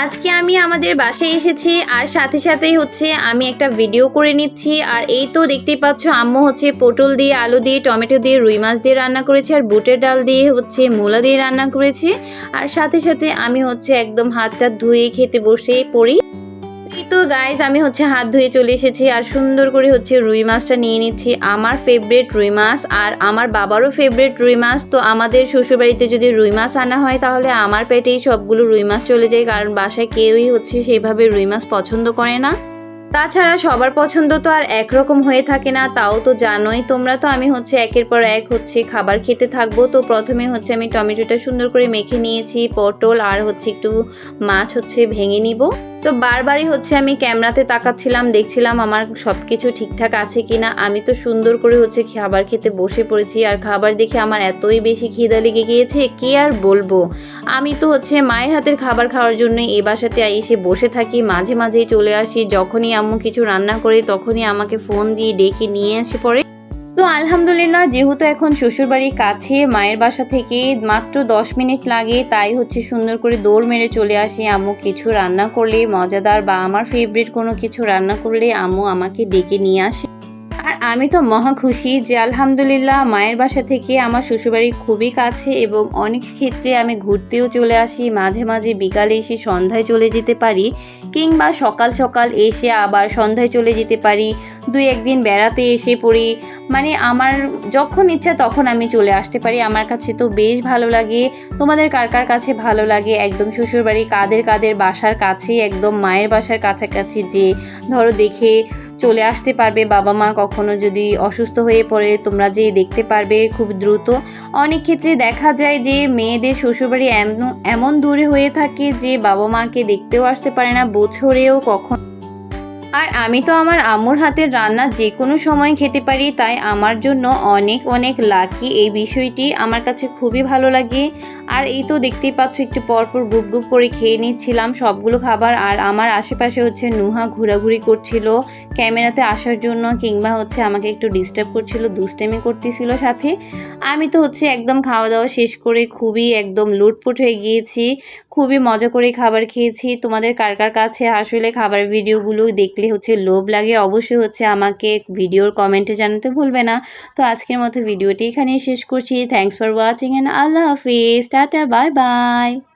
আজকে আমি আমাদের বাসায় এসেছি আর সাথে সাথেই হচ্ছে আমি একটা ভিডিও করে নিচ্ছি। আর এই তো দেখতেই পাচ্ছ, আম্মু হচ্ছে পটল দিয়ে আলু দিয়ে, টমেটো দিয়ে, রুই মাছ দিয়ে রান্না করেছে আর বুটের ডাল দিয়ে হচ্ছে মূলা দিয়ে রান্না করেছে। আর সাথে সাথে আমি হচ্ছে একদম হাতটা ধুয়ে খেতে বসে পড়ি। তো গাইজ আমি হচ্ছে হাত ধুয়ে চলে এসেছি আর সুন্দর করে হচ্ছে রুই মাছটা নিয়ে নিচ্ছি। আমার ফেভারিট রুই মাছ আর আমার বাবারও ফেভারিট রুই মাছ। তো আমাদের শ্বশুরবাড়িতে যদি রুই মাছ আনা হয়, তাহলে আমার পেটেই সবগুলো রুই মাছ চলে যায়, কারণ বাসায় কেউই হচ্ছে সেইভাবে রুই মাছ পছন্দ করে না। তাছাড়া সবার পছন্দ তো আর একরকম হয়ে থাকে না, তাও তো জানোই। তোমরা তো আমি হচ্ছে একের পর এক হচ্ছে খাবার খেতে থাকব। তো প্রথমে হচ্ছে আমি টমেটোটা সুন্দর করে মেখে নিয়েছি, পটল আর হচ্ছে একটু মাছ হচ্ছে ভেঙে নিব। তো বারবারই হচ্ছে আমি ক্যামেরাতে তাকাচ্ছিলাম, দেখছিলাম আমার সব কিছু ঠিকঠাক আছে কি না আমি তো সুন্দর করে হচ্ছে খাবার খেতে বসে পড়েছি আর খাবার দেখে আমার এতই বেশি খিদা লেগে গিয়েছে, কি আর বলব? আমি তো হচ্ছে মায়ের হাতের খাবার খাওয়ার জন্য এই বাসাতে এসে বসে থাকি, মাঝে মাঝেই চলে আসি। যখনই আম্মু কিছু রান্না করে তখনই আমাকে ফোন দিয়ে ডেকে নিয়ে আসে পড়ে। তো আলহামদুলিল্লাহ, যেহেতু এখন শ্বশুরবাড়ির কাছে, মায়ের বাসা থেকে মাত্র দশ মিনিট লাগে, তাই হচ্ছে সুন্দর করে দৌড় মেরে চলে আসি। আম্মু কিছু রান্না করলে মজাদার বা আমার ফেভারিট কোনো কিছু রান্না করলে আম্মু আমাকে ডেকে নিয়ে আসে। আমি তো মহা খুশি যে আলহামদুলিল্লাহ মায়ের বাসা থেকে আমার শ্বশুরবাড়ি খুবই কাছে এবং অনেক ক্ষেত্রে আমি ঘুরতেও চলে আসি, মাঝে মাঝে বিকালে এসে সন্ধ্যায় চলে যেতে পারি কিংবা সকাল সকাল এসে আবার সন্ধ্যায় চলে যেতে পারি, দুই একদিন বেড়াতে এসে পড়ি। মানে আমার যখন ইচ্ছা তখন আমি চলে আসতে পারি। আমার কাছে তো বেশ ভালো লাগে। তোমাদের কার কার কাছে ভালো লাগে? একদম শ্বশুরবাড়ি কাদের কাদের বাসার কাছে, একদম মায়ের বাসার কাছাকাছি যে, ধরো দেখে চলে আসতে পারবে, বাবা মা কখনো যদি অসুস্থ হয়ে পড়ে, তোমরা যে দেখতে পারবে খুব দ্রুত। অনেক ক্ষেত্রে দেখা যায় যে মেয়েদের শ্বশুরবাড়ি এমন এমন দূরে হয়ে থাকে যে বাবা মাকে দেখতেও আসতে পারে না বছরেও কখন আর আমি তো আমার আম্মুর হাতের রান্না যে কোনো সময় খেতে পারি, তাই আমার জন্য অনেক অনেক লাকি এই বিষয়টি আমার কাছে খুবই ভালো লাগে। আর এই তো দেখতেই পাচ্ছ, একটু পরপর গুপ গুপ করে খেয়ে নিচ্ছিলাম সবগুলো খাবার। আর আমার আশেপাশে হচ্ছে নুহা ঘোরাঘুরি করছিল ক্যামেরাতে আসার জন্য, কিংবা হচ্ছে আমাকে একটু ডিস্টার্ব করছিল, দুষ্টেমি করতেছিল সাথে। আমি তো হচ্ছে একদম খাওয়া দাওয়া শেষ করে খুবই একদম লুটপুট হয়ে গিয়েছি, খুবই মজা করে খাবার খেয়েছি। তোমাদের কার কার কাছে আসলে খাবার ভিডিওগুলো দেখলে হচ্ছে লোভ লাগে, অবশ্যই হচ্ছে আমাকে ভিডিওর কমেন্টে জানাতে ভুলবে না। তো আজকের মতো ভিডিওটি এখানেই শেষ করছি। থ্যাংকস ফর ওয়াচিং অ্যান্ড আল্লাহ হাফিজ। Tata bye bye